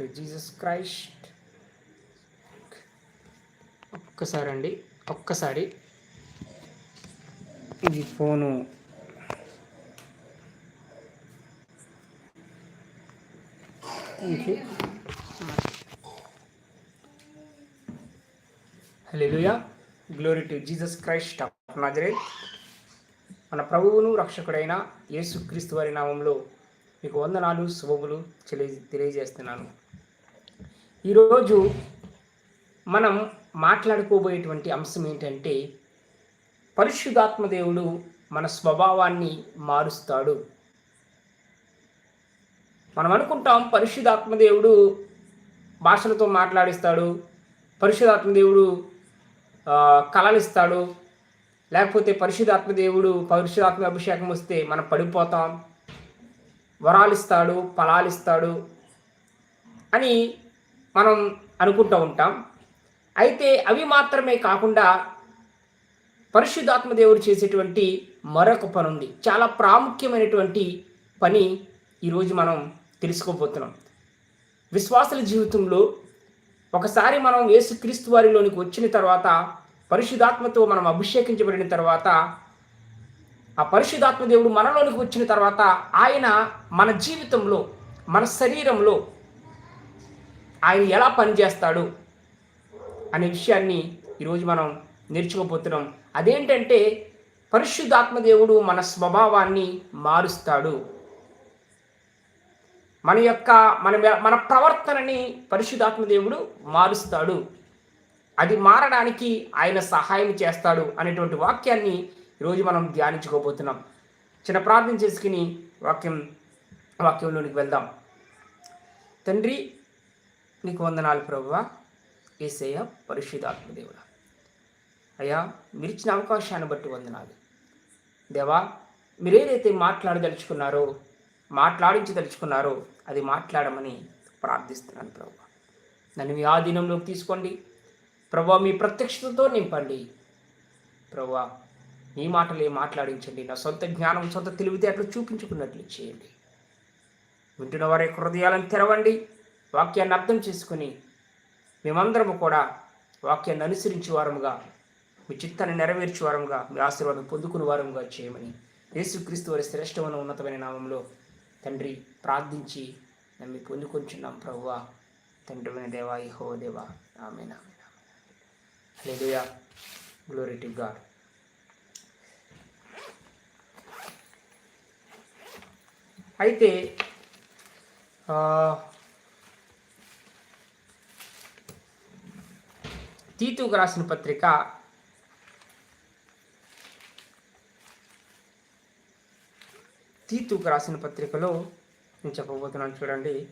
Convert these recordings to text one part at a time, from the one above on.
To Jesus Christ. ఒక్కసారి అండి ఒక్కసారి. ఇది phone hallelujah. Glory to Jesus Christ of Nazareth. మన ప్రభువును రక్షకుడైన యేసుక్రీస్తు వారి నామంలో మీకు వందనాలు శుభములు తెలియ తెలియజేస్తున్నాను. ఈరోజు మనం మాట్లాడుకోబోయేటువంటి అంశం ఏంటంటే పరిశుద్ధాత్మ దేవుడు మన స్వభావాన్ని మారుస్తాడు. మనం అనుకుంటాం పరిశుద్ధాత్మ దేవుడు భాషలతో మాట్లాడిస్తాడు పరిశుద్ధాత్మ దేవుడు ఆ, కలలిస్తాడు లేకపోతే పరిశుద్ధాత్మ దేవుడు పరిశుధాత్మ అభిషేకం వస్తే మనం పడిపోతాం వరాలిస్తాడు ఫలాలిస్తాడు అని మనం అనుకుంటూ ఉంటాం. అయితే అవి మాత్రమే కాకుండా పరిశుద్ధాత్మ దేవుడు చేసేటువంటి మరొక పని ఉంది. చాలా ప్రాముఖ్యమైనటువంటి పని ఈరోజు మనం తెలుసుకోబోతున్నాం. విశ్వాసుల జీవితంలో ఒకసారి మనం యేసుక్రీస్తు వారిలోనికి వచ్చిన తర్వాత పరిశుధాత్మతో మనం అభిషేకించబడిన తర్వాత ఆ పరిశుధాత్మ దేవుడు మనలోనికి వచ్చిన తర్వాత ఆయన మన జీవితంలో మన శరీరంలో ఆయన ఎలా పనిచేస్తాడు అనే విషయాన్ని ఈరోజు మనం నేర్చుకోబోతున్నాం. అదేంటంటే పరిశుద్ధాత్మదేవుడు మన స్వభావాన్ని మారుస్తాడు. మన యొక్క మన మన ప్రవర్తనని పరిశుద్ధాత్మదేవుడు మారుస్తాడు. అది మారడానికి ఆయన సహాయం చేస్తాడు అనేటువంటి వాక్యాన్ని ఈరోజు మనం ధ్యానించుకోబోతున్నాం. చిన్న ప్రార్థన చేసుకుని వాక్యం వాక్యంలోనికి వెళ్దాం. తండ్రి నీకు వందనాలు ప్రభువ. ఏసయ్య పరిశుద్ధాత్మదేవుడ అయ్యా మీరిచ్చిన అవకాశాన్ని బట్టి వందనాలు. దేవా మీరు ఏదైతే మాట్లాడదలుచుకున్నారో మాట్లాడించదలుచుకున్నారో అది మాట్లాడమని ప్రార్థిస్తున్నాను ప్రభు నన్ను మీ ఆధీనంలోకి తీసుకోండి. ప్రభు మీ ప్రత్యక్షతతో నింపండి. ప్రభా మీ మాటలే మాట్లాడించండి. నా సొంత జ్ఞానం సొంత తెలివితేటలు చూపించుకున్నట్లు చేయండి. వింటున్న వారి హృదయాలను తెరవండి. వాక్యాన్ని అర్థం చేసుకుని మేమందరము కూడా వాక్యాన్ని అనుసరించి వారముగా మీ చిత్తాన్ని నెరవేర్చే వారముగా మీ ఆశీర్వాదం పొందుకుని వారముగా చేయమని యేసుక్రీస్తు వారి శ్రేష్టమైన ఉన్నతమైన నామంలో తండ్రి ప్రార్థించి నమ్మి పొందుకొంచున్నాం ప్రభువా తండ్రి దేవా ఇహో దేవా. ఆమె హల్లెలూయా. గ్లోరీ టు గాడ్ అయితే తీతుకు రాసిన పత్రిక. తీతుకు రాసిన పత్రికలో నేను చెప్పబోతున్నాను చూడండి.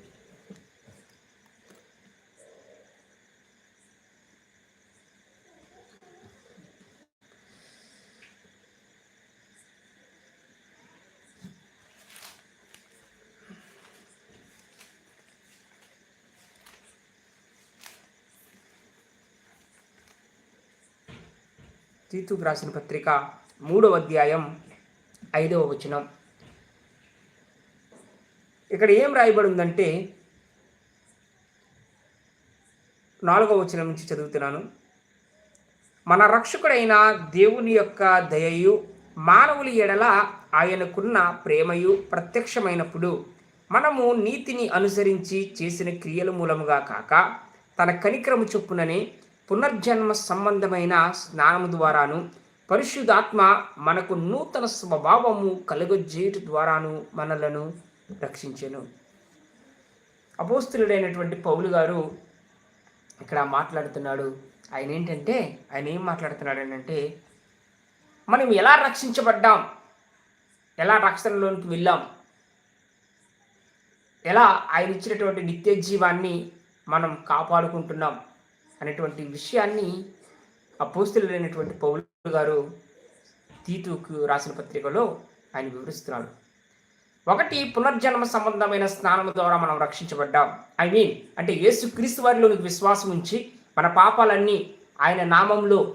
తీతుకు రాసిన పత్రిక మూడవ అధ్యాయం ఐదవ వచనం. ఇక్కడ ఏం రాయబడిందంటే నాలుగవ వచనం నుంచి చదువుతున్నాను. మన రక్షకుడైన దేవుని యొక్క దయయు మానవుల ఎడల ఆయనకున్న ప్రేమయు ప్రత్యక్షమైనప్పుడు మనము నీతిని అనుసరించి చేసిన క్రియల మూలముగా కాక తన కనిక్రమ చొప్పుననే పునర్జన్మ సంబంధమైన స్నానము ద్వారాను పరిశుద్ధాత్మ మనకు నూతన స్వభావము కలుగజేయుట ద్వారాను మనలను రక్షించెను. అపోస్తులుడైనటువంటి పౌలు గారు ఇక్కడ మాట్లాడుతున్నాడు. ఆయన ఏంటంటే ఆయన ఏం మాట్లాడుతున్నాడు అంటే మనం ఎలా రక్షించబడ్డాం? ఎలా రక్షణలోనికి వెళ్ళాం? ఎలా ఆయన ఇచ్చినటువంటి నిత్య జీవాన్ని మనం కాపాడుకుంటున్నాం? అనేటువంటి విషయాన్ని అపోస్తులైనటువంటి పౌలు గారు తీతుకు రాసిన పత్రికలో ఆయన వివరిస్తున్నాడు. ఒకటి పునర్జన్మ సంబంధమైన స్నానం ద్వారా మనం రక్షించబడ్డాం. ఐ మీన్ అంటే యేసుక్రీస్తు వారిలో విశ్వాసం ఉంచి మన పాపాలన్నీ ఆయన నామంలో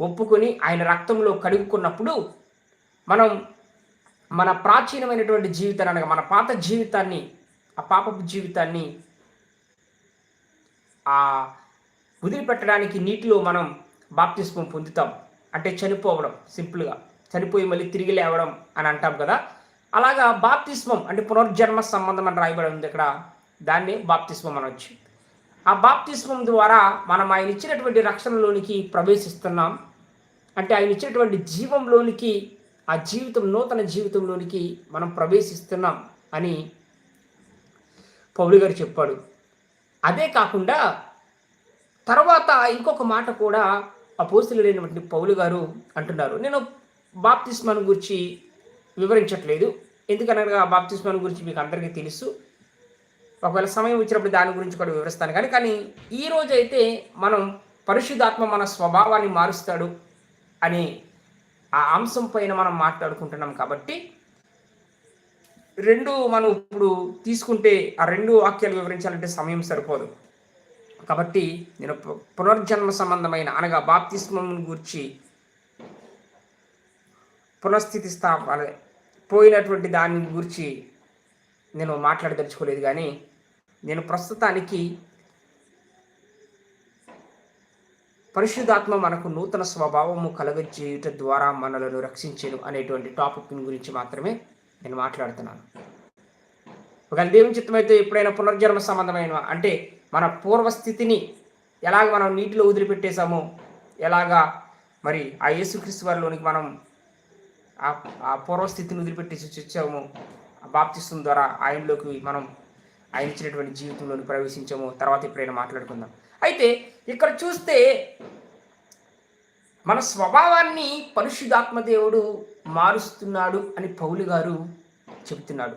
ఒప్పుకొని ఆయన రక్తంలో కడుగుకున్నప్పుడు మనం మన ప్రాచీనమైనటువంటి జీవితాన్ని అనగా మన పాత జీవితాన్ని ఆ పాపపు జీవితాన్ని ఆ వదిలిపెట్టడానికి నీటిలో మనం బాప్తిస్మం పొందుతాం. అంటే చనిపోవడం సింపుల్గా. చనిపోయి మళ్ళీ తిరిగి లేవడం అని అంటాం కదా. అలాగా బాప్తిస్మం అంటే పునర్జన్మ సంబంధం అని రాయబడి ఉంది ఇక్కడ. దాన్ని బాప్తిస్మం అనొచ్చు. ఆ బాప్తిస్మం ద్వారా మనం ఆయన ఇచ్చినటువంటి రక్షణలోనికి ప్రవేశిస్తున్నాం. అంటే ఆయన ఇచ్చినటువంటి జీవంలోనికి ఆ జీవితం నూతన జీవితంలోనికి మనం ప్రవేశిస్తున్నాం అని పౌలు గారు చెప్పాడు. అదే కాకుండా తర్వాత ఇంకొక మాట కూడా అపోస్తులైనటువంటి పౌలు గారు అంటున్నారు. నేను బాప్తిస్మాన్ గురించి వివరించట్లేదు. ఎందుకనగా బాప్తిస్మాన్ గురించి మీకు అందరికీ తెలుసు. ఒకవేళ సమయం వచ్చినప్పుడు దాని గురించి కూడా వివరిస్తాను. కానీ కానీ ఈ అయితే మనం పరిశుద్ధాత్మ మన స్వభావాన్ని మారుస్తాడు అనే ఆ అంశం పైన మనం మాట్లాడుకుంటున్నాం కాబట్టి రెండు మనం ఇప్పుడు తీసుకుంటే ఆ రెండు వాక్యాలు వివరించాలంటే సమయం సరిపోదు. కాబట్టి నేను పు- పునర్జన్మ సంబంధమైన అనగా బాప్తిస్మం గురించి పునఃస్థితి స్థాపన పోయినటువంటి దాని గురించి నేను మాట్లాడదలుచుకోలేదు కానీ నేను ప్రస్తుతానికి పరిశుద్ధాత్మ మనకు నూతన స్వభావము కలగజేయుట ద్వారా మనలను రక్షించేను అనేటువంటి టాపిక్ గురించి మాత్రమే నేను మాట్లాడుతున్నాను. ఒకవేళ దేవుని చిత్తమైతే ఎప్పుడైనా పునర్జన్మ సంబంధమైన అంటే మన పూర్వస్థితిని ఎలాగ మనం నీటిలో వదిలిపెట్టేశామో ఎలాగా మరి ఆ యేసుక్రీస్తు వారిలోనికి మనం ఆ ఆ పూర్వస్థితిని వదిలిపెట్టేసి వచ్చాము ఆ ద్వారా ఆయనలోకి మనం ఆయన ఇచ్చినటువంటి జీవితంలోకి ప్రవేశించాము తర్వాత ఎప్పుడైనా మాట్లాడుకుందాం. అయితే ఇక్కడ చూస్తే మన స్వభావాన్ని పరిశుద్ధాత్మ దేవుడు మారుస్తున్నాడు అని పౌలు గారు చెబుతున్నాడు.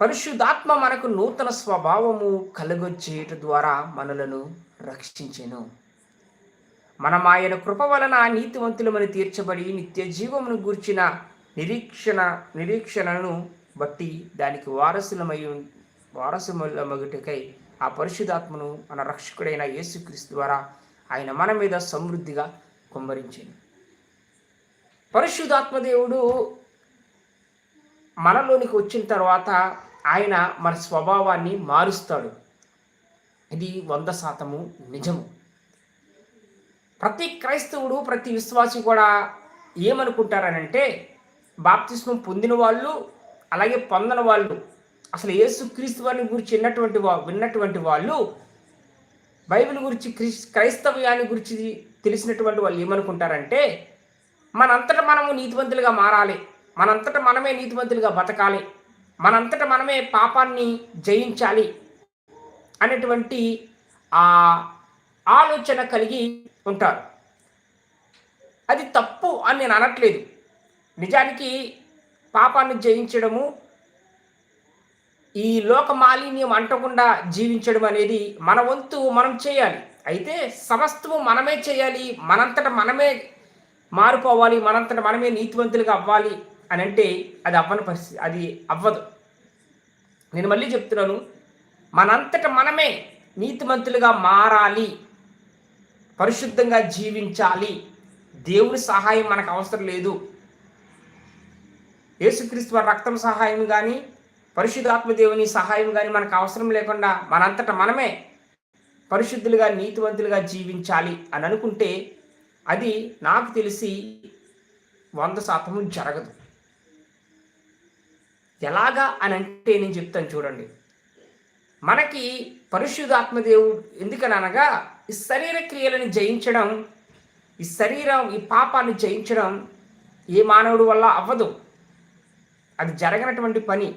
పరిశుద్ధాత్మ మనకు నూతన స్వభావము కలుగొచ్చేట ద్వారా మనలను రక్షించెను. మనం ఆయన కృప వలన నీతివంతులమని తీర్చబడి నిత్య జీవమును గూర్చిన నిరీక్షణ నిరీక్షణను బట్టి దానికి వారసులమై వారసులమగుటకై ఆ పరిశుధాత్మను మన రక్షకుడైన యేసుక్రీస్తు ద్వారా ఆయన మన మీద సమృద్ధిగా కుమ్మరించింది పరిశుధాత్మదేవుడు మనలోనికి వచ్చిన తర్వాత ఆయన మన స్వభావాన్ని మారుస్తాడు. ఇది వంద శాతము నిజము. ప్రతి క్రైస్తవుడు ప్రతి విశ్వాసి కూడా ఏమనుకుంటారనంటే బాప్తిస్మం పొందిన వాళ్ళు అలాగే పొందని వాళ్ళు అసలు యేసు క్రీస్తు వారిని గురించి విన్నటువంటి వా విన్నటువంటి వాళ్ళు బైబిల్ గురించి క్రిస్ క్రైస్తవ్యాన్ని గురించి తెలిసినటువంటి వాళ్ళు ఏమనుకుంటారంటే మనంతట మనము నీతివంతులుగా మారాలి. మనంతట మనమే నీతివంతులుగా బతకాలి. మనంతట మనమే పాపాన్ని జయించాలి అనేటువంటి ఆ ఆలోచన కలిగి ఉంటారు. అది తప్పు అని నేను అనట్లేదు. నిజానికి పాపాన్ని జయించడము ఈ లోక మాలిన్యం అంటకుండా జీవించడం అనేది మన వంతు మనం చేయాలి. అయితే సమస్తము మనమే చేయాలి. మనంతట మనమే మారుకోవాలి మనంతట మనమే నీతివంతులుగా అవ్వాలి అని అంటే అది అవ్వని పరిస్థితి అది అవ్వదు. నేను మళ్ళీ చెప్తున్నాను మనంతట మనమే నీతిమంతులుగా మారాలి పరిశుద్ధంగా జీవించాలి. దేవుని సహాయం మనకు అవసరం లేదు. యేసుక్రీస్తు వారి రక్తం సహాయం కానీ పరిశుద్ధాత్మ దేవుని సహాయం కానీ మనకు అవసరం లేకుండా మనంతట మనమే పరిశుద్ధులుగా నీతివంతులుగా జీవించాలి అని అనుకుంటే అది నాకు తెలిసి వంద శాతము జరగదు. ఎలాగా అని అంటే నేను చెప్తాను చూడండి. మనకి పరిశుద్ధాత్మ ఎందుకననగా ఈ శరీర క్రియలను జయించడం ఈ శరీరం ఈ పాపాన్ని జయించడం ఏ మానవుడి వల్ల అవ్వదు. అది జరగనటువంటి పని.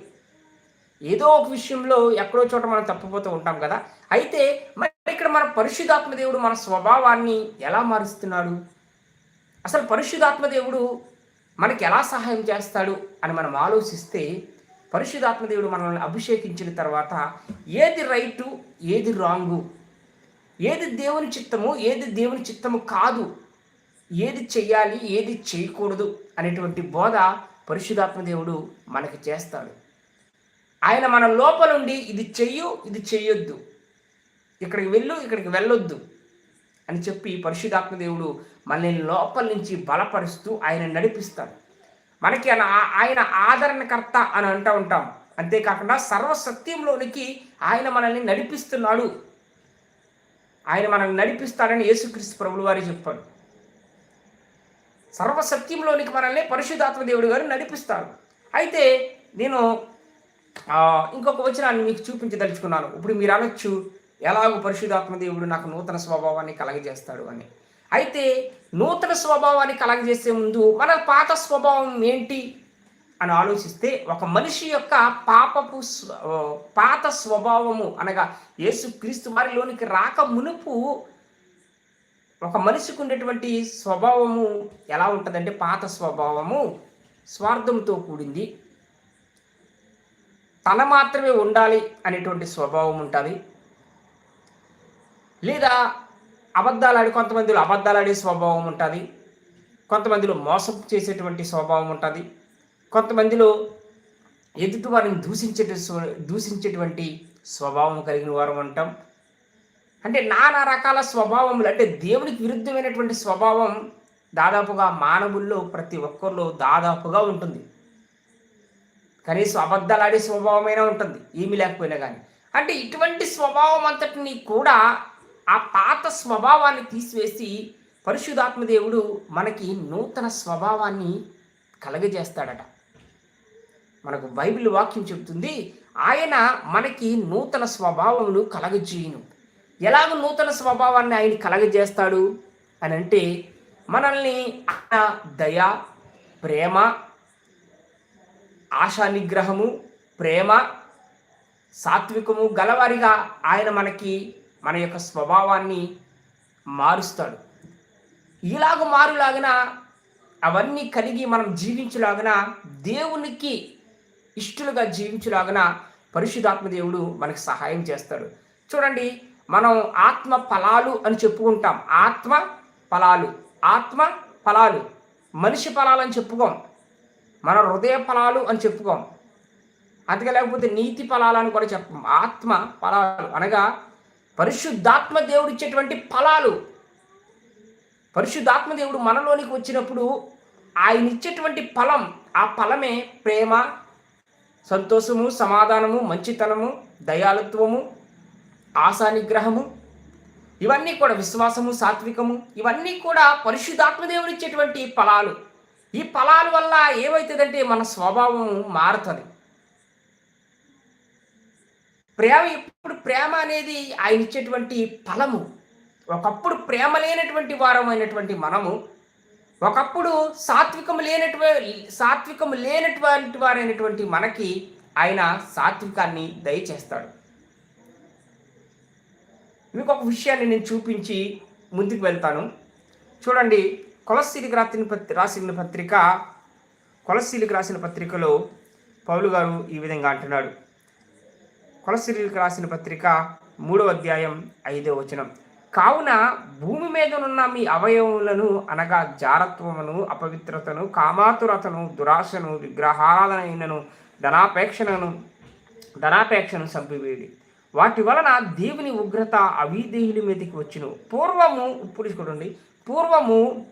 ఏదో ఒక విషయంలో ఎక్కడో చోట మనం తప్పిపోతూ ఉంటాం కదా. అయితే మరి ఇక్కడ మన పరిశుధాత్మ దేవుడు మన స్వభావాన్ని ఎలా మారుస్తున్నాడు? అసలు పరిశుద్ధాత్మ దేవుడు మనకి ఎలా సహాయం చేస్తాడు అని మనం ఆలోచిస్తే పరిశుధాత్మ దేవుడు మనల్ని అభిషేకించిన తర్వాత ఏది రైటు ఏది రాంగు? ఏది దేవుని చిత్తము ఏది దేవుని చిత్తము కాదు? ఏది చెయ్యాలి ఏది చేయకూడదు అనేటువంటి బోధ పరిశుధాత్మ దేవుడు మనకి చేస్తాడు. ఆయన మన లోపలుండి ఇది చెయ్యు ఇది చెయ్యొద్దు. ఇక్కడికి వెళ్ళు ఇక్కడికి వెళ్ళొద్దు అని చెప్పి పరిశుధాత్మ దేవుడు మనల్ని లోపల నుంచి బలపరుస్తూ ఆయన నడిపిస్తాడు. మనకి ఆయన ఆయన ఆదరణకర్త అని అంటూ ఉంటాం. అంతేకాకుండా సర్వసత్యంలోనికి ఆయన మనల్ని నడిపిస్తున్నాడు. ఆయన మనల్ని నడిపిస్తాడని యేసుక్రీస్తు ప్రభులు వారి చెప్పాడు సర్వసత్యంలోనికి మనల్ని పరిశుధాత్మ దేవుడు గారు నడిపిస్తారు. అయితే నేను ఇంకొక వచనాన్ని మీకు చూపించదలుచుకున్నాను. ఇప్పుడు మీరు అనొచ్చు ఎలాగో పరిశుధాత్మ దేవుడు నాకు నూతన స్వభావాన్ని కలగజేస్తాడు అని. అయితే నూతన స్వభావాన్ని కలగజేసే ముందు మన పాత స్వభావం ఏంటి అని ఆలోచిస్తే ఒక మనిషి యొక్క పాపపు పాత స్వభావము అనగా యేసుక్రీస్తు వారిలోనికి రాక మునుపు ఒక మనిషికి ఉండేటువంటి స్వభావము ఎలా ఉంటుందంటే పాత స్వభావము స్వార్థంతో కూడింది. తన మాత్రమే ఉండాలి అనేటువంటి స్వభావం ఉంటుంది. లేదా అబద్ధాలు ఆడి కొంతమందిలో అబద్ధాలు ఆడే స్వభావం ఉంటుంది. కొంతమందిలో మోసం చేసేటువంటి స్వభావం ఉంటుంది. కొంతమందిలో ఎదుటి వారిని దూషించే దూషించేటువంటి స్వభావం కలిగిన వారు ఉంటాం అంటే నానా రకాల స్వభావములు అంటే దేవునికి విరుద్ధమైనటువంటి స్వభావం దాదాపుగా మానవుల్లో ప్రతి ఒక్కరిలో దాదాపుగా ఉంటుంది. కనీసం అబద్ధాలు ఆడే స్వభావమైనా ఉంటుంది ఏమీ లేకపోయినా కానీ. అంటే ఇటువంటి స్వభావం అంతటిని కూడా ఆ పాత స్వభావాన్ని తీసివేసి పరిశుధాత్మదేవుడు మనకి నూతన స్వభావాన్ని కలగజేస్తాడట. మనకు బైబిల్ వాక్యం చెబుతుంది ఆయన మనకి నూతన స్వభావమును కలగజేయును. ఎలాగ నూతన స్వభావాన్ని ఆయన కలగజేస్తాడు అని అంటే మనల్ని ఆయన దయ ప్రేమ ఆశా నిగ్రహము ప్రేమ సాత్వికము గలవారిగా ఆయన మనకి మన యొక్క స్వభావాన్ని మారుస్తాడు. ఇలాగ మారులాగిన అవన్నీ కలిగి మనం జీవించలాగన దేవునికి ఇష్టలుగా జీవించలాగన పరిశుధాత్మ దేవుడు మనకి సహాయం చేస్తాడు. చూడండి మనం ఆత్మ ఫలాలు అని చెప్పుకుంటాం. ఆత్మ ఫలాలు ఆత్మ ఫలాలు మనిషి ఫలాలు అని చెప్పుకోం. మన హృదయ ఫలాలు అని చెప్పుకోం. అందుకే లేకపోతే నీతి ఫలాలు అని కూడా చెప్పం. ఆత్మ ఫలాలు అనగా పరిశుద్ధాత్మ దేవుడు ఇచ్చేటువంటి ఫలాలు. పరిశుద్ధాత్మ దేవుడు మనలోనికి వచ్చినప్పుడు ఆయన ఇచ్చేటువంటి ఫలం ఆ ఫలమే ప్రేమ సంతోషము సమాధానము మంచితనము దయాలత్వము ఆశా నిగ్రహము ఇవన్నీ కూడా విశ్వాసము సాత్వికము ఇవన్నీ కూడా పరిశుద్ధాత్మ దేవుడు ఇచ్చేటువంటి ఫలాలు. ఈ ఫలాల వల్ల ఏమవుతుందంటే మన స్వభావం మారుతుంది. ప్రేమ ఇప్పుడు ప్రేమ అనేది ఆయన ఇచ్చేటువంటి ఫలము. ఒకప్పుడు ప్రేమ లేనటువంటి వారమైనటువంటి మనము ఒకప్పుడు సాత్వికము లేనటువంటి సాత్వికము లేనటువంటి వారైనటువంటి మనకి ఆయన సాత్వికాన్ని దయచేస్తాడు. మీకు ఒక విషయాన్ని నేను చూపించి ముందుకు వెళ్తాను. చూడండి కొలస్సీలికి రాసిన పత్రి రాసిన పత్రిక కొలస్సీలికి రాసిన పత్రికలో పౌలు గారు ఈ విధంగా అంటున్నాడు. కొలసిరికి రాసిన పత్రిక మూడవ అధ్యాయం ఐదవ వచనం. కావున భూమి మీదనున్న మీ అవయవములను అనగా జారత్వమును అపవిత్రతను కామాతురతను దురాశను విగ్రహారాధనను ధనాపేక్షణను ధనాపేక్షను చంపివేడి వాటి వలన దేవుని ఉగ్రత అవిదేహుల మీదకి వచ్చును. పూర్వము ఇప్పుడు చూడండి పూర్వము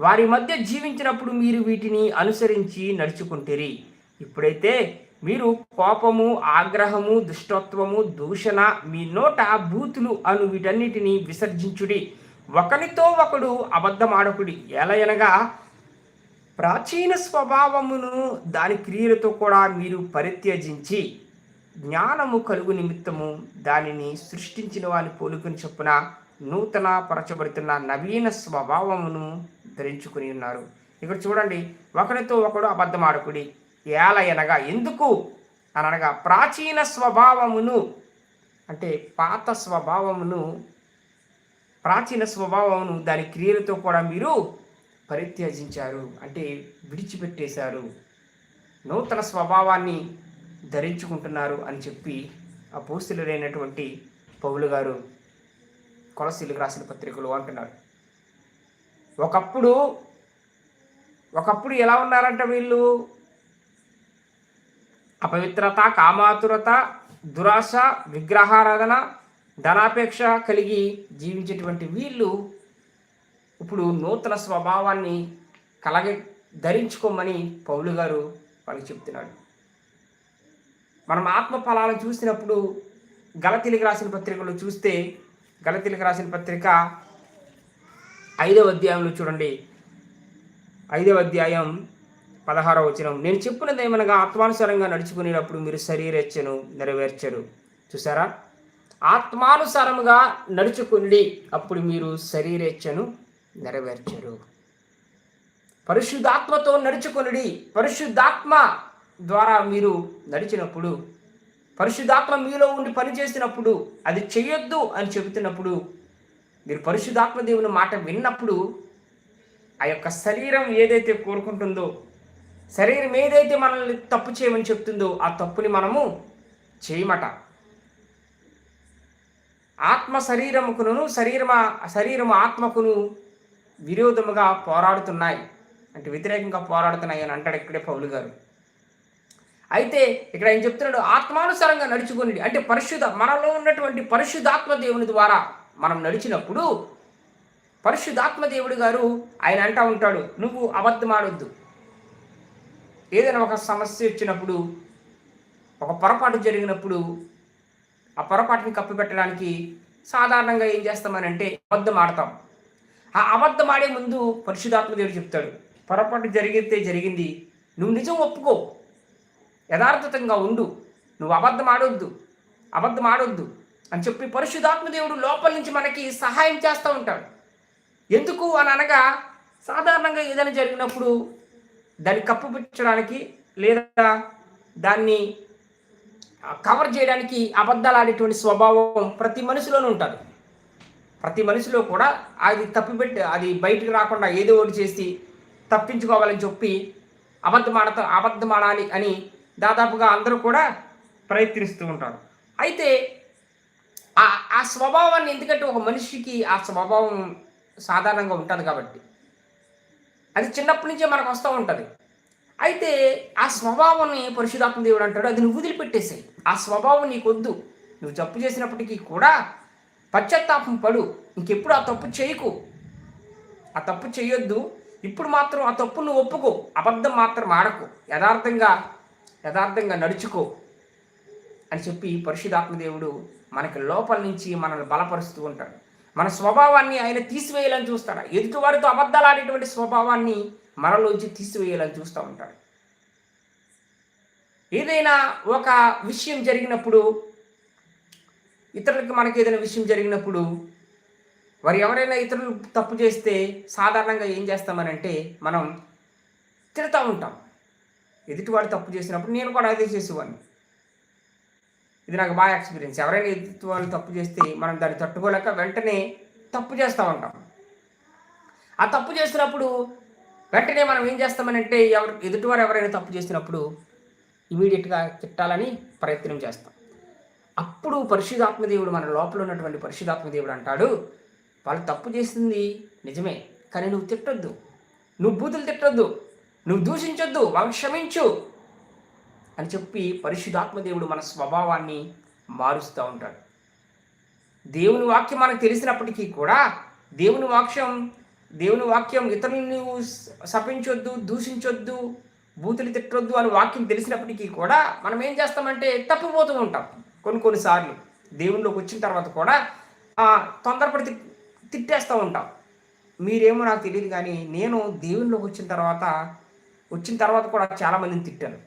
వారి మధ్య జీవించినప్పుడు మీరు వీటిని అనుసరించి నడుచుకుంటేరి. ఇప్పుడైతే మీరు కోపము ఆగ్రహము దుష్టత్వము దూషణ మీ నోట బూతులు అను వీటన్నిటిని విసర్జించుడి. ఒకరితో ఒకడు అబద్ధమాడకుడి. ఎలయనగా ప్రాచీన స్వభావమును దాని క్రియలతో కూడా మీరు పరిత్యజించి జ్ఞానము కలుగు నిమిత్తము దానిని సృష్టించిన వాని పోలుకుని చొప్పున నూతన పరచబడుతున్న నవీన స్వభావమును ధరించుకుని ఉన్నారు. ఇక్కడ చూడండి ఒకరితో ఒకడు అబద్ధమాడకుడి. ఏలయనగా ఎందుకు? అని అనగా ప్రాచీన స్వభావమును అంటే పాత స్వభావమును ప్రాచీన స్వభావమును దాని క్రియలతో కూడా మీరు పరిత్యజించారు అంటే విడిచిపెట్టేశారు నూతన స్వభావాన్ని ధరించుకుంటున్నారు అని చెప్పి ఆ పోస్తులైనటువంటి పౌలు గారు కొలసీలకు రాసిన పత్రికలు అంటున్నారు. ఒకప్పుడు ఒకప్పుడు ఎలా ఉన్నారంట వీళ్ళు? అపవిత్రత కామాతురత దురాశ విగ్రహారాధన ధనాపేక్ష కలిగి జీవించేటువంటి వీళ్ళు ఇప్పుడు నూతన స్వభావాన్ని కలగ ధరించుకోమని పౌలు గారు వాళ్ళకి చెప్తున్నాడు. మనం ఆత్మ ఫలాలను చూసినప్పుడు గలతీలకు రాసిన పత్రికలు చూస్తే గలతీలకు రాసిన పత్రిక ఐదవ అధ్యాయంలో చూడండి. ఐదవ అధ్యాయం పదహారవ వచనం. నేను చెప్పినది ఏమనగా ఆత్మానుసారంగా నడుచుకునేటప్పుడు మీరు శరీరేచ్ఛను నెరవేర్చరు. చూసారా ఆత్మానుసారముగా నడుచుకుండి అప్పుడు మీరు శరీరేచ్ఛను నెరవేర్చరు. పరిశుద్ధాత్మతో నడుచుకుని పరిశుద్ధాత్మ ద్వారా మీరు నడిచినప్పుడు పరిశుద్ధాత్మ మీలో ఉండి పనిచేసినప్పుడు అది చేయొద్దు అని చెబుతున్నప్పుడు మీరు పరిశుద్ధాత్మ దేవుని మాట విన్నప్పుడు ఆ యొక్క శరీరం ఏదైతే కోరుకుంటుందో శరీరం ఏదైతే మనల్ని తప్పు చేయమని చెప్తుందో ఆ తప్పుని మనము చేయమట. ఆత్మ శరీరముకును శరీరమ శరీరము ఆత్మకును విరోధముగా పోరాడుతున్నాయి. అంటే వ్యతిరేకంగా పోరాడుతున్నాయి అని అంటాడు ఇక్కడే పౌలు గారు. అయితే ఇక్కడ ఆయన చెప్తున్నాడు? ఆత్మానుసారంగా నడుచుకుని అంటే పరిశుద్ధ మనలో ఉన్నటువంటి పరిశుద్ధాత్మ దేవుని ద్వారా మనం నడిచినప్పుడు పరిశుద్ధాత్మ దేవుడు గారు ఆయన అంటా ఉంటాడు నువ్వు అబద్ధం ఆడొద్దు ఏదైనా ఒక సమస్య వచ్చినప్పుడు ఒక పొరపాటు జరిగినప్పుడు ఆ పొరపాటుని కప్పిపెట్టడానికి సాధారణంగా ఏం చేస్తామనంటే అబద్ధం ఆడతాం. ఆ అబద్ధం ఆడే ముందు పరిశుధాత్మ దేవుడు చెప్తాడు పొరపాటు జరిగితే జరిగింది నువ్వు నిజం ఒప్పుకో. యథార్థతంగా ఉండు. నువ్వు అబద్ధం ఆడొద్దు. అబద్ధం ఆడొద్దు. అని చెప్పి పరిశుధాత్మ దేవుడు లోపల నుంచి మనకి సహాయం చేస్తూ ఉంటాడు. ఎందుకు అని అనగా సాధారణంగా ఏదైనా జరిగినప్పుడు దాన్ని కప్పుపుచ్చడానికి లేదా దాన్ని కవర్ చేయడానికి అబద్ధాలు ఆడేటువంటి స్వభావం ప్రతి మనిషిలోనూ ఉంటుంది. ప్రతి మనిషిలో కూడా అది తప్పిపెట్టి అది బయటికి రాకుండా ఏదో ఒకటి చేసి తప్పించుకోవాలని చెప్పి అబద్ధమాడత అబద్ధమాడాలి అని దాదాపుగా అందరూ కూడా ప్రయత్నిస్తూ ఉంటారు. అయితే ఆ ఆ స్వభావాన్ని ఎందుకంటే ఒక మనిషికి ఆ స్వభావం సాధారణంగా ఉంటుంది కాబట్టి. అది చిన్నప్పటి నుంచే మనకు వస్తూ ఉంటుంది. అయితే ఆ స్వభావాన్ని పరిశుధాత్మ దేవుడు అంటాడు అది నువ్వు వదిలిపెట్టేసాయి ఆ స్వభావం నీకొద్దు. నువ్వు తప్పు చేసినప్పటికీ కూడా పశ్చాత్తాపం పడు. ఇంకెప్పుడు ఆ తప్పు చేయకు. ఆ తప్పు చేయొద్దు. ఇప్పుడు మాత్రం ఆ తప్పు నువ్వు ఒప్పుకో. అబద్ధం మాత్రం ఆడకు. యథార్థంగా యథార్థంగా నడుచుకో అని చెప్పి పరిశుధాత్మదేవుడు మనకి లోపల నుంచి మనల్ని బలపరుస్తూ ఉంటాడు. మన స్వభావాన్ని ఆయన తీసివేయాలని చూస్తాడు. ఎదుటివారితో అబద్ధాలు ఆడేటువంటి స్వభావాన్ని మనలోంచి తీసివేయాలని చూస్తూ ఉంటాడు. ఏదైనా ఒక విషయం జరిగినప్పుడు ఇతరులకి మనకి ఏదైనా విషయం జరిగినప్పుడు వారు ఎవరైనా ఇతరులు తప్పు చేస్తే సాధారణంగా ఏం చేస్తామనంటే మనం తిడతా ఉంటాం. ఎదుటివాడు తప్పు చేసినప్పుడు నేను కూడా అదే చేసేవాడిని. ఇది నాకు బాగా ఎక్స్పీరియన్స్. ఎవరైనా ఎదుటి వాళ్ళు తప్పు చేస్తే మనం దాన్ని తట్టుకోలేక వెంటనే తప్పు చేస్తూ ఉంటాం. ఆ తప్పు చేసినప్పుడు వెంటనే మనం ఏం చేస్తామనంటే ఎవరు ఎదుటివారు ఎవరైనా తప్పు చేసినప్పుడు ఇమీడియట్గా తిట్టాలని ప్రయత్నం చేస్తాం. అప్పుడు పరిశుధాత్మదేవుడు మన లోపల ఉన్నటువంటి పరిశుధాత్మదేవుడు అంటాడు వాళ్ళు తప్పు చేసింది నిజమే కానీ నువ్వు తిట్టొద్దు. నువ్వు బూతులు తిట్టొద్దు. నువ్వు దూషించొద్దు. వాళ్ళు క్షమించు. అని చెప్పి పరిశుధాత్మదేవుడు మన స్వభావాన్ని మారుస్తూ ఉంటాడు. దేవుని వాక్యం మనకు తెలిసినప్పటికీ కూడా దేవుని వాక్యం దేవుని వాక్యం ఇతరులను నువ్వు శపించొద్దు దూషించొద్దు బూతులు తిట్టొద్దు అని వాక్యం తెలిసినప్పటికీ కూడా మనం ఏం చేస్తామంటే తప్పిపోతూ ఉంటాం. కొన్ని కొన్నిసార్లు దేవుళ్ళకి వచ్చిన తర్వాత కూడా తొందరపడి తిట్టేస్తూ ఉంటాం. మీరేమో నాకు తెలియదు కానీ నేను దేవునిలోకి వచ్చిన తర్వాత వచ్చిన తర్వాత కూడా చాలామందిని తిట్టాను.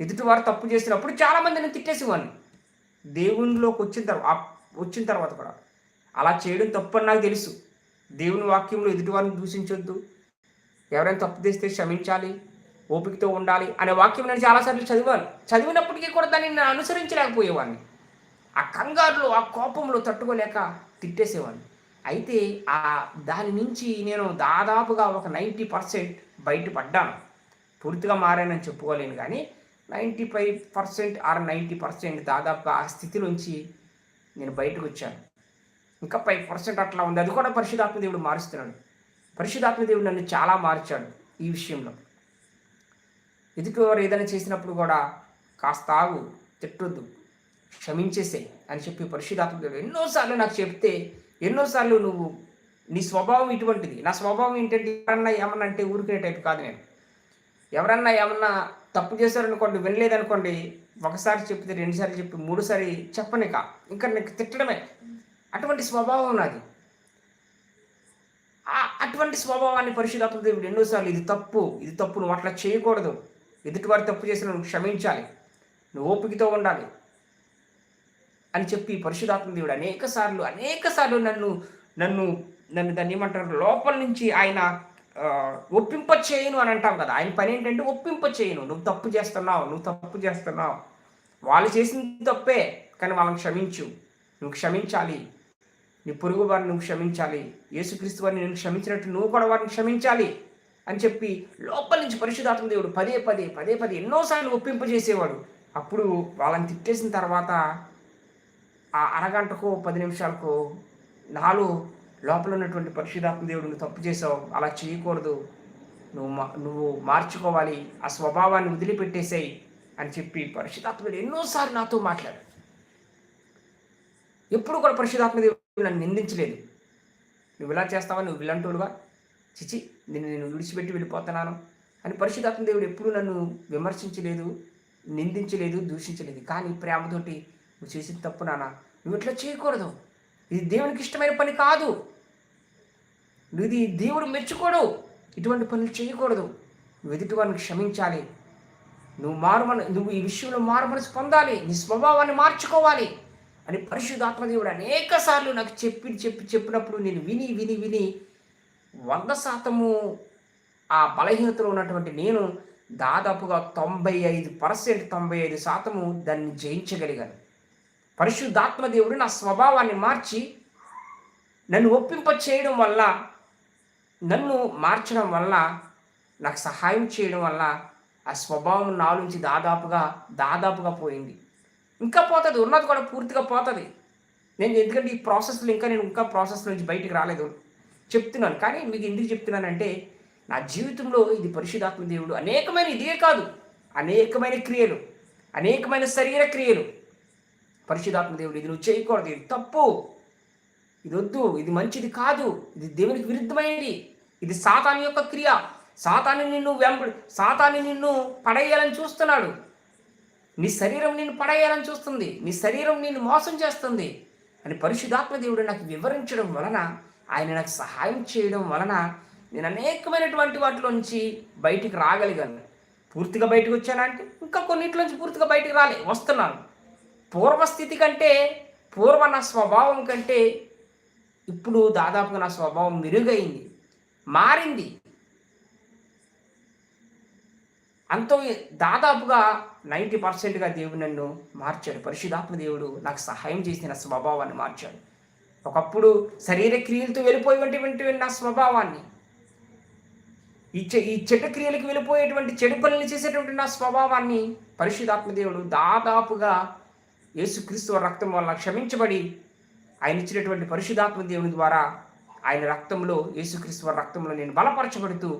ఎదుటివారు తప్పు చేసినప్పుడు చాలామందిని తిట్టేసేవాడిని. దేవునిలోకి వచ్చిన తర్వాత వచ్చిన తర్వాత కూడా. అలా చేయడం తప్పు అని నాకు తెలుసు. దేవుని వాక్యంలో ఎదుటివారిని దూషించొద్దు. ఎవరైనా తప్పు చేస్తే క్షమించాలి ఓపికతో ఉండాలి అనే వాక్యం నేను చాలాసార్లు చదివాను. చదివినప్పటికీ కూడా దాన్ని నేను అనుసరించలేకపోయేవాడిని. ఆ కంగారులో ఆ కోపంలో తట్టుకోలేక తిట్టేసేవాడిని. అయితే ఆ దాని నుంచి నేను దాదాపుగా ఒక నైంటీ పర్సెంట్ బయటపడ్డాను. పూర్తిగా మారానని చెప్పుకోలేను కానీ ninety five percent or ninety percent దాదాపుగా ఆ స్థితి నుంచి నేను బయటకు వచ్చాను. ఇంకా ఫైవ్ పర్సెంట్ అట్లా ఉంది. అది కూడా పరిశుధాత్మ దేవుడు మారుస్తున్నాడు. పరిశుధాత్మ దేవుడు నన్ను చాలా మార్చాడు ఈ విషయంలో. ఎదుటి వారు ఏదైనా చేసినప్పుడు కూడా కాస్త ఆగు తిట్టొద్దు క్షమించేసే అని చెప్పి పరిశుధాత్మ దేవుడు ఎన్నోసార్లు నాకు చెప్తే ఎన్నోసార్లు నువ్వు నీ స్వభావం ఇటువంటిది. నా స్వభావం ఏంటంటే ఎవరన్నా ఏమన్నా అంటే ఊరికే టైప్ కాదు నేను. ఎవరన్నా ఏమన్నా తప్పు చేశారనుకోండి వినలేదనుకోండి ఒకసారి చెప్తే రెండుసార్లు చెప్పి మూడుసారి చెప్పనిక. ఇంకా నీకు తిట్టడమే. అటువంటి స్వభావం నాది. అటువంటి స్వభావాన్ని పరిశుధాత్మ దేవుడు ఎన్నోసార్లు ఇది తప్పు ఇది తప్పు నువ్వు అట్లా చేయకూడదు. ఎదుటివారు తప్పు చేసిన నువ్వు క్షమించాలి. నువ్వు ఓపికతో ఉండాలి. అని చెప్పి పరిశుధాత్మ దేవుడు అనేక సార్లు అనేక సార్లు నన్ను నన్ను నన్ను దాన్ని ఏమంటారు లోపల నుంచి ఆయన ఒప్పింప చేయను అని అంటాం కదా. ఆయన పని ఏంటంటే ఒప్పింప చేయను. నువ్వు తప్పు చేస్తున్నావు నువ్వు తప్పు చేస్తున్నావు. వాళ్ళు చేసింది తప్పే కానీ వాళ్ళని క్షమించు. నువ్వు క్షమించాలి. నీ పొరుగు వారిని నువ్వు క్షమించాలి. యేసుక్రీస్తు వారిని నేను క్షమించినట్టు నువ్వు కూడా వారిని క్షమించాలి అని చెప్పి లోపల నుంచి పరిశుధాత్మ దేవుడు పదే పదే పదే పదే ఎన్నోసార్లు ఒప్పింపజేసేవాడు అప్పుడు వాళ్ళని తిట్టేసిన తర్వాత ఆ అరగంటకో పది నిమిషాలకు నాలో లోపల ఉన్నటువంటి పరిశుధాత్మ దేవుడు నువ్వు తప్పు చేసావు అలా చేయకూడదు. నువ్వు మా నువ్వు మార్చుకోవాలి ఆ స్వభావాన్ని వదిలిపెట్టేసేయి అని చెప్పి పరిశుధాత్ముడు ఎన్నోసార్లు నాతో మాట్లాడు ఎప్పుడు కూడా పరిశుధాత్మ దేవుడు నన్ను నిందించలేదు. నువ్వు ఇలా చేస్తావా? నువ్వు ఇలాంటోడువా చిచి నేను నేను విడిచిపెట్టి వెళ్ళిపోతున్నాను అని పరిశుధాత్మ దేవుడు ఎప్పుడు నన్ను విమర్శించలేదు నిందించలేదు దూషించలేదు. కానీ ప్రేమతోటి నువ్వు చేసిన తప్పు నాన్న నువ్వు ఇట్లా చేయకూడదు? ఇది దేవునికి ఇష్టమైన పని కాదు. నువ్వు ఇది దేవుడు మెచ్చుకోడు. ఇటువంటి పనులు చేయకూడదు. నువ్వు ఎదుటి వారిని క్షమించాలి. నువ్వు మారుమన నువ్వు ఈ విషయంలో మారుమనసు పొందాలి. నీ స్వభావాన్ని మార్చుకోవాలి. అని పరిశుద్ధాత్మ దేవుడు అనేక సార్లు నాకు చెప్పి చెప్పి చెప్పినప్పుడు నేను విని విని విని వంద శాతము ఆ బలహీనతలో ఉన్నటువంటి నేను దాదాపుగా తొంభై ఐదు పర్సెంట్ తొంభై ఐదు శాతము దాన్ని జయించగలిగాను. పరిశుద్ధాత్మ దేవుడు నా స్వభావాన్ని మార్చి నన్ను ఒప్పింప చేయడం వల్ల నన్ను మార్చడం వల్ల నాకు సహాయం చేయడం వల్ల ఆ స్వభావం నా దాదాపుగా దాదాపుగా పోయింది. ఇంకా పోతుంది ఉన్నది కూడా పూర్తిగా పోతుంది. నేను ఎందుకంటే ఈ ప్రాసెస్లో ఇంకా నేను ఇంకా ప్రాసెస్ నుంచి బయటికి రాలేదు. చెప్తున్నాను కానీ మీకు ఎందుకు చెప్తున్నానంటే నా జీవితంలో ఇది పరిశుధాత్మ దేవుడు అనేకమైన ఇదే కాదు. అనేకమైన క్రియలు అనేకమైన శరీర క్రియలు. పరిశుధాత్మ దేవుడు ఇది నువ్వు చేయకూడదు ఇది తప్పు. ఇది వద్దు ఇది మంచిది కాదు. ఇది దేవునికి విరుద్ధమైనది. ఇది సాతాని యొక్క క్రియ. సాతాన్ని నిన్ను వెంబడి సాతాన్ని నిన్ను పడేయాలని చూస్తున్నాడు. నీ శరీరం నిన్ను పడేయాలని చూస్తుంది. నీ శరీరం నిన్ను మోసం చేస్తుంది. అని పరిశుధాత్మ దేవుడు నాకు వివరించడం వలన ఆయన నాకు సహాయం చేయడం వలన నేను అనేకమైనటువంటి వాటిలో నుంచి బయటికి రాగలిగాను. పూర్తిగా బయటకు వచ్చానంటే ఇంకా కొన్నిట్లోంచి పూర్తిగా బయటికి రాలే. వస్తున్నాను. పూర్వస్థితి కంటే పూర్వ నా స్వభావం కంటే ఇప్పుడు దాదాపుగా నా స్వభావం మెరుగైంది మారింది. అంత దాదాపుగా నైంటీ పర్సెంట్గా దేవుడు నన్ను మార్చాడు. పరిశుధాత్మ దేవుడు నాకు సహాయం చేసి నా స్వభావాన్ని మార్చాడు. ఒకప్పుడు శరీర క్రియలతో వెళ్ళిపోయేటువంటి నా స్వభావాన్ని ఈ చె ఈ చెడు క్రియలకు వెళ్ళిపోయేటువంటి చెడు పనులు చేసేటువంటి నా స్వభావాన్ని పరిశుధాత్మ దేవుడు దాదాపుగా యేసుక్రీస్తు రక్తం వల్ల క్షమించబడి ఆయన ఇచ్చినటువంటి పరిశుధాత్మ దేవుని ద్వారా ఆయన రక్తంలో యేసుక్రీస్తు రక్తంలో నేను బలపరచబడుతూ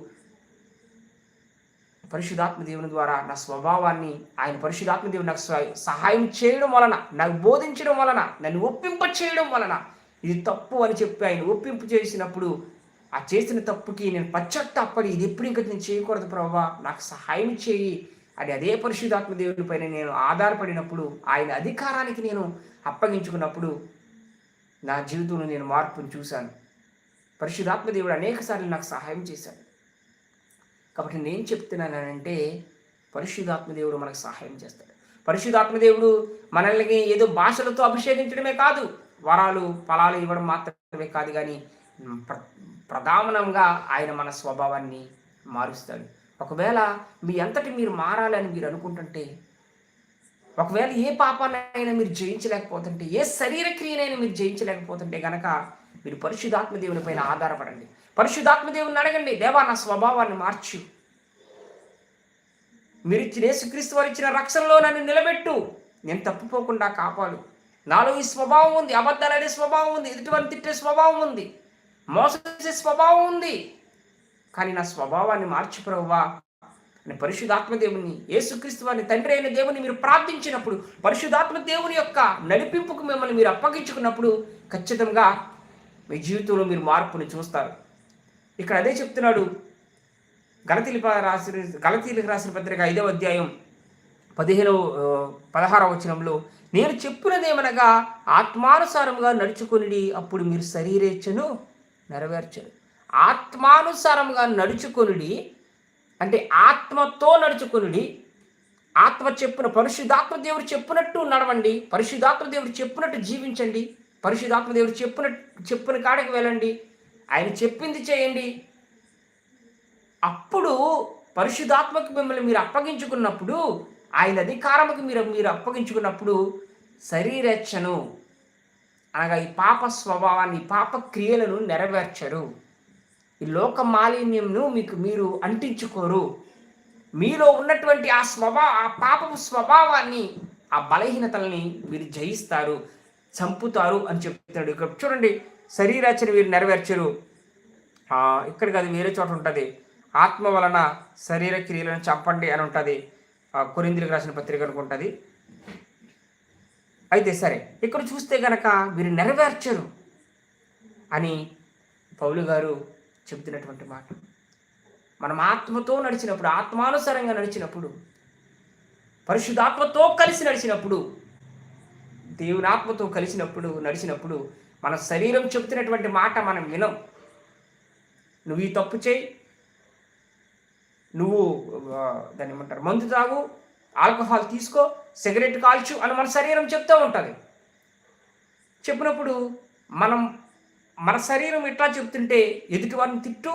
పరిశుధాత్మ దేవుని ద్వారా నా స్వభావాన్ని ఆయన పరిశుధాత్మ దేవుని నాకు సహాయం చేయడం వలన నాకు బోధించడం వలన నన్ను ఒప్పింప చేయడం వలన ఇది తప్పు అని చెప్పి ఆయన ఒప్పింపు చేసినప్పుడు ఆ చేసిన తప్పుకి నేను పశ్చాత్తాపడి ఇది ఎప్పుడు ఇంకా నేను చేయకూడదు ప్రభావ నాకు సహాయం చేయి. అని అదే పరిశుధాత్మ దేవుని పైన నేను ఆధారపడినప్పుడు ఆయన అధికారానికి నేను అప్పగించుకున్నప్పుడు నా జీవితంలో నేను మార్పును చూశాను. పరిశుధాత్మ దేవుడు అనేకసార్లు నాకు సహాయం చేశాడు. కాబట్టి నేను చెప్తున్నానంటే పరిశుధాత్మదేవుడు మనకు సహాయం చేస్తాడు. పరిశుద్ధాత్మదేవుడు మనల్ని ఏదో భాషలతో అభిషేకించడమే కాదు వరాలు ఫలాలు ఇవ్వడం మాత్రమే కాదు కానీ ప్ర ప్రధానంగా ఆయన మన స్వభావాన్ని మారుస్తాడు. ఒకవేళ మీ అంతటి మీరు మారాలని మీరు అనుకుంటుంటే ఒకవేళ ఏ పాపాన్నైనా మీరు జయించలేకపోతుంటే ఏ శరీర క్రియనైనా మీరు జయించలేకపోతుంటే గనక మీరు పరిశుధాత్మ దేవుని పైన ఆధారపడండి. పరిశుధాత్మ దేవుని అడగండి దేవా నా స్వభావాన్ని మార్చు. మీరు ఇచ్చిన యేసుక్రీస్తు వారు ఇచ్చిన రక్షణలో నన్ను నిలబెట్టు. నేను తప్పుపోకుండా కాపాడు. నాలో ఈ స్వభావం ఉంది అబద్ధాలనే స్వభావం ఉంది ఎదుటివారిని తిట్టే స్వభావం ఉంది మోసం చేసే స్వభావం ఉంది. కానీ నా స్వభావాన్ని మార్చి ప్రభువా. అని పరిశుధాత్మ దేవుని యేసుక్రీస్తు వారిని తండ్రి అయిన దేవుని మీరు ప్రార్థించినప్పుడు పరిశుధాత్మ దేవుని యొక్క నడిపింపుకు మిమ్మల్ని మీరు అప్పగించుకున్నప్పుడు ఖచ్చితంగా మీ జీవితంలో మీరు మార్పుని చూస్తారు. ఇక్కడ అదే చెప్తున్నాడు. గలతీలి రాసిన గలతీలకు రాసిన పత్రిక ఐదవ అధ్యాయం పదిహేనవ పదహారవ వచనంలో నేను చెప్పినదేమనగా ఆత్మానుసారంగా నడుచుకొనిడి అప్పుడు మీరు శరీరేచ్ఛను నెరవేర్చరు. ఆత్మానుసారంగా నడుచుకొనిడి అంటే ఆత్మతో నడుచుకొనిడి ఆత్మ చెప్పున పరిశుద్ధాత్మ దేవుడు చెప్పినట్టు నడవండి పరిశుద్ధాత్మ దేవుడు చెప్పినట్టు జీవించండి పరిశుద్ధాత్మ దేవుడు చెప్పినట్టు చెప్పిన కాడికి వెళ్ళండి ఆయన చెప్పింది చేయండి. అప్పుడు పరిశుద్ధాత్మకు మిమ్మల్ని మీరు అప్పగించుకున్నప్పుడు ఆయన అధికారముకి మీరు మీరు అప్పగించుకున్నప్పుడు శరీరేచ్ఛను అనగా ఈ పాప స్వభావాన్ని పాప క్రియలను నెరవేర్చరు. ఈ లోక మాలిన్యంను మీకు మీరు అంటించుకోరు. మీలో ఉన్నటువంటి ఆ స్వభా ఆ పాపపు స్వభావాన్ని ఆ బలహీనతల్ని మీరు జయిస్తారు చంపుతారు అని చెప్తున్నాడు. ఇక్కడ చూడండి శరీరాచన వీరు నెరవేర్చరు. ఇక్కడ కాదు వేరే చోట ఉంటుంది. ఆత్మ వలన శరీర క్రియలను చంపండి అని ఉంటుంది. కొరింద్రికి రాసిన పత్రిక అనుకుంటుంది. అయితే సరే ఇక్కడ చూస్తే గనక వీరు నెరవేర్చరు అని పౌలు గారు చెబుతున్నటువంటి మాట. మనం ఆత్మతో నడిచినప్పుడు ఆత్మానుసారంగా నడిచినప్పుడు పరిశుద్ధాత్మతో కలిసి నడిచినప్పుడు దేవుని ఆత్మతో కలిసినప్పుడు నడిచినప్పుడు మన శరీరం చెప్తున్నటువంటి మాట మనం వినం. నువ్వు ఈ తప్పు చేయి. నువ్వు దాన్ని ఏమంటారు మందు తాగు ఆల్కహాల్ తీసుకో సిగరెట్ కాల్చు అని మన శరీరం చెప్తూ ఉంటుంది. చెప్పినప్పుడు మనం మన శరీరం ఇట్లా చెప్తుంటే ఎదుటి వారిని తిట్టు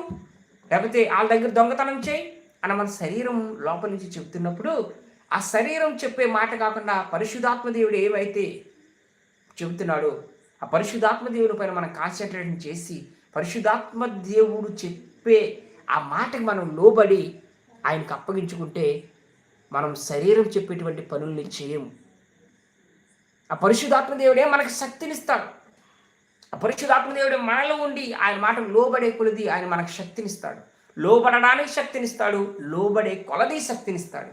లేకపోతే వాళ్ళ దగ్గర దొంగతనం చేయి అని మన శరీరం లోపల నుంచి చెప్తున్నప్పుడు ఆ శరీరం చెప్పే మాట కాకుండా పరిశుధాత్మ దేవుడు ఏమైతే చెబుతున్నాడో ఆ పరిశుధాత్మ దేవుని పైన మనం కాన్సన్ట్రేషన్ చేసి పరిశుధాత్మ దేవుడు చెప్పే ఆ మాటకి మనం లోబడి ఆయనకు అప్పగించుకుంటే మనం శరీరం చెప్పేటువంటి పనుల్ని చేయము. ఆ పరిశుధాత్మ దేవుడే మనకు శక్తినిస్తాడు. ఆ పరిశుధాత్మ దేవుడే మనలో ఉండి ఆయన మాట లోబడే కొలది ఆయన మనకు శక్తినిస్తాడు. లోబడడానికి శక్తినిస్తాడు లోబడే కొలది శక్తినిస్తాడు.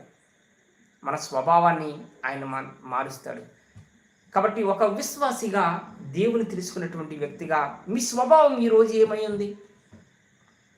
మన స్వభావాన్ని ఆయన మారుస్తాడు. కాబట్టి ఒక విశ్వాసిగా దేవుని తెలుసుకున్నటువంటి వ్యక్తిగా మీ స్వభావం ఈరోజు రోజు ఏమై ఉంది?